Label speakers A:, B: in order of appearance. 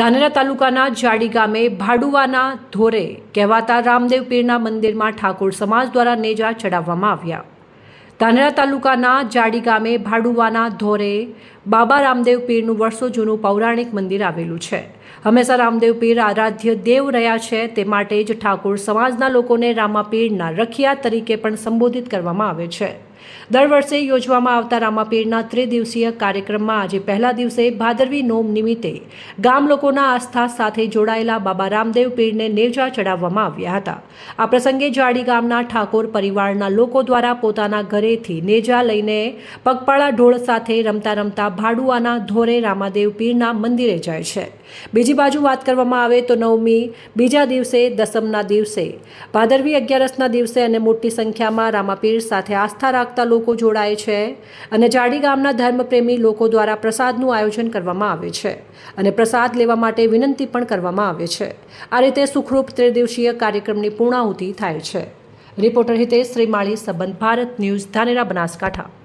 A: ધાનેરા તાલુકાના જાડી ગામે ભાડુવાના ધોરે કહેવાતા રામદેવ પીરના મંદિરમાં ઠાકોર સમાજ દ્વારા નેજા ચડાવવામાં આવ્યા. ધાનેરા તાલુકાના જાડી ગામે ભાડુવાના ધોરે બાબા રામદેવ પીરનું વર્ષો જૂનું પૌરાણિક મંદિર આવેલું છે. હંમેશા રામદેવ પીર આરાધ્ય દેવ રહ્યા છે, તે માટે જ ઠાકોર સમાજના લોકોને રામાપીરના રખિયા તરીકે પણ સંબોધિત કરવામાં આવે છે. દર વર્ષે યોજવામાં આવતા રામાપીરના ત્રિદિવસીય કાર્યક્રમમાં આજે પહેલા દિવસે ભાદરવી નોમ નિમિત્તે ગામ લોકોના આસ્થા સાથે જોડાયેલા બાબા રામદેવ પીરને નેજા ચડાવવામાં આવ્યા હતા. આ પ્રસંગે જાડી ગામના ઠાકોર પરિવારના લોકો દ્વારા પોતાના ઘરેથી નેજા લઈને પગપાળા ઢોળ સાથે રમતા રમતા ભાડુઆના ધોરે રામાદેવ પીરના મંદિરે જાય છે. બીજી બાજુ વાત કરવામાં આવે તો નવમી, બીજા દિવસે દસમના દિવસે, ભાદરવી અગિયારસના દિવસે અને મોટી સંખ્યામાં રામાપીર સાથે આસ્થા રાખતા લોકો જોડાય છે અને જાડી ગામના ધર્મપ્રેમી લોકો દ્વારા પ્રસાદનું આયોજન કરવામાં આવે છે અને પ્રસાદ લેવા માટે વિનંતી પણ કરવામાં આવે છે. આ રીતે સુખરૂપ ત્રિદિવસીય કાર્યક્રમની પૂર્ણાહુતિ થાય છે. રિપોર્ટર હિતેશ શ્રીમાળી, સંબંધ ભારત ન્યૂઝ, ધાનેરા બનાસકાંઠા.